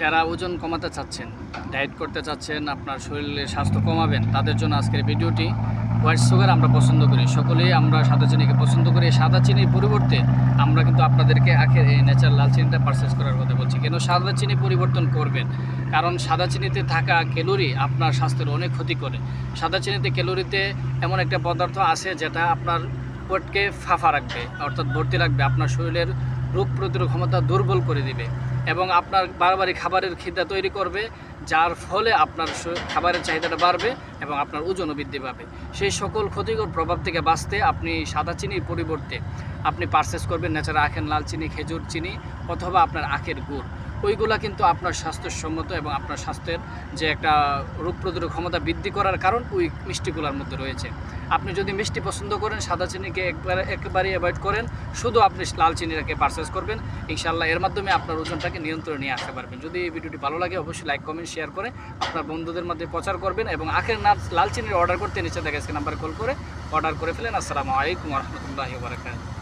যারা ওজন কমাতে চাচ্ছেন ডায়েট করতে চাচ্ছেন, আপনার শরীরের স্বাস্থ্য কমাবেন, তাদের জন্য আজকের ভিডিওটি হোয়াইট সুগার আমরা পছন্দ করি। সকলেই আমরা সাদা চিনিকে পছন্দ করি। সাদা চিনির পরিবর্তে আমরা কিন্তু আপনাদেরকে আখের এই ন্যাচারাল লাল চিনিটা পারচেস করার কথা বলছি। কেন সাদা চিনি পরিবর্তন করবেন? কারণ সাদা চিনিতে থাকা ক্যালোরি আপনার স্বাস্থ্যের অনেক ক্ষতি করে। সাদা চিনিতে ক্যালোরিতে এমন একটা পদার্থ আছে যেটা আপনার পেটকে ফাঁফা রাখবে, অর্থাৎ ভর্তি রাখবে, আপনার শরীরের রোগ প্রতিরোধ ক্ষমতা দুর্বল করে দিবে এবং আপনার বারবারই খাবারের খিদা তৈরি করবে, যার ফলে আপনার খাবারের চাহিদাটা বাড়বে এবং আপনার ওজনও বৃদ্ধি পাবে। সেই সকল ক্ষতিকর প্রভাব থেকে বাঁচতে আপনি সাদা চিনির পরিবর্তে আপনি পারচেস করবেন ন্যাচারাল আখের, লাল চিনি, খেজুর চিনি অথবা আপনার আখের গুড়। ওইগুলা কিন্তু আপনার স্বাস্থ্যসম্মত এবং আপনার স্বাস্থ্যের যে একটা রোগ প্রতিরোধ ক্ষমতা বৃদ্ধি করার কারণ ওই মিষ্টিগুলোর মধ্যে রয়েছে। আপনি যদি মিষ্টি পছন্দ করেন, সাদা চিনিকে একবারে একেবারেই অ্যাভয়েড করেন, শুধু আপনি লাল চিনিটাকে পারচেস করবেন। ইনশাল্লাহ এর মাধ্যমে আপনার ওজনটাকে নিয়ন্ত্রণে নিয়ে আসতে পারবেন। যদি এই ভিডিওটি ভালো লাগে, অবশ্যই লাইক কমেন্ট শেয়ার করে আপনার বন্ধুদের মধ্যে প্রচার করবেন এবং আখের নাচ লাল চিনির অর্ডার করতে নিচে দেখে নাম্বার কল করে অর্ডার করে ফেলেন। আসসালামু আলাইকুম রহমতুল্লাহি বারাকাতুহু।